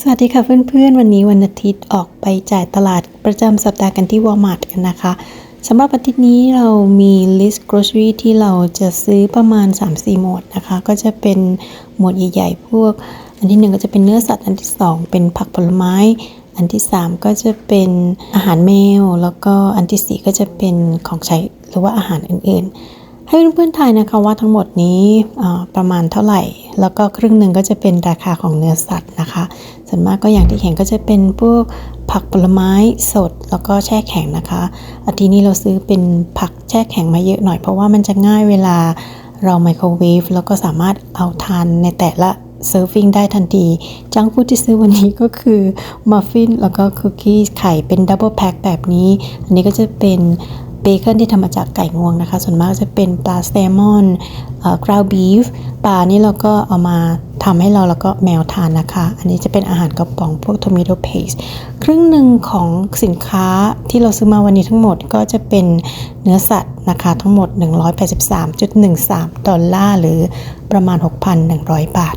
สวัสดีค่ะเพื่อนๆ วันนี้วันอาทิตย์ออกไปจ่ายตลาดประจำสัปดาห์กันที่วอลมาร์ทกันนะคะสำหรับอาทิตย์นี้เรามี list grocery ที่เราจะซื้อประมาณ 3-4 หมวดนะคะ ก็จะเป็นหมวดใหญ่ๆ พวก อันที่หนึ่งก็จะเป็นเนื้อสัตว์อันที่สองเป็นผักผลไม้ อันที่สามก็จะเป็นอาหารแมว แล้วก็อันที่สี่ก็จะเป็นของใช้หรือว่าอาหารอื่นๆ ให้เพื่อนๆทายนะคะว่าทั้งหมดนี้ประมาณเท่าไหร่ แล้วก็ครึ่งหนึ่งก็จะเป็นราคาของเนื้อสัตว์นะคะ ส่วนมากก็อย่างที่เห็นก็จะเป็นพวกผักผลไม้สดแล้วก็แช่แข็งนะคะอาทีนี้เราซื้อเป็นผักแช่แข็งมาเยอะหน่อยเพราะว่ามันจะง่ายเวลาเราไมโครเวฟแล้วก็สามารถเอาทานในแต่ละเซิร์ฟฟิ้งได้ทันที จังฟูดที่ซื้อวันนี้ก็คือมัฟฟินแล้วก็คุกกี้ไข่เป็นดับเบิลแพ็คแบบนี้ อันนี้ก็จะเป็นเบคอนที่ทำมาจากไก่งวงนะคะ ส่วนมากจะเป็นปลาแซลมอนกราวบีฟปลานี่เราก็เอามา ทำให้เราแล้วก็แมวทานนะคะ อันนี้จะเป็นอาหารกระป๋องพวก tomato paste ครึ่งหนึ่งของสินค้าที่เราซื้อมาวันนี้ทั้งหมดก็จะเป็นเนื้อสัตว์นะคะทั้งหมด 183.13 ดอลลาร์หรือประมาณ 6,100 บาท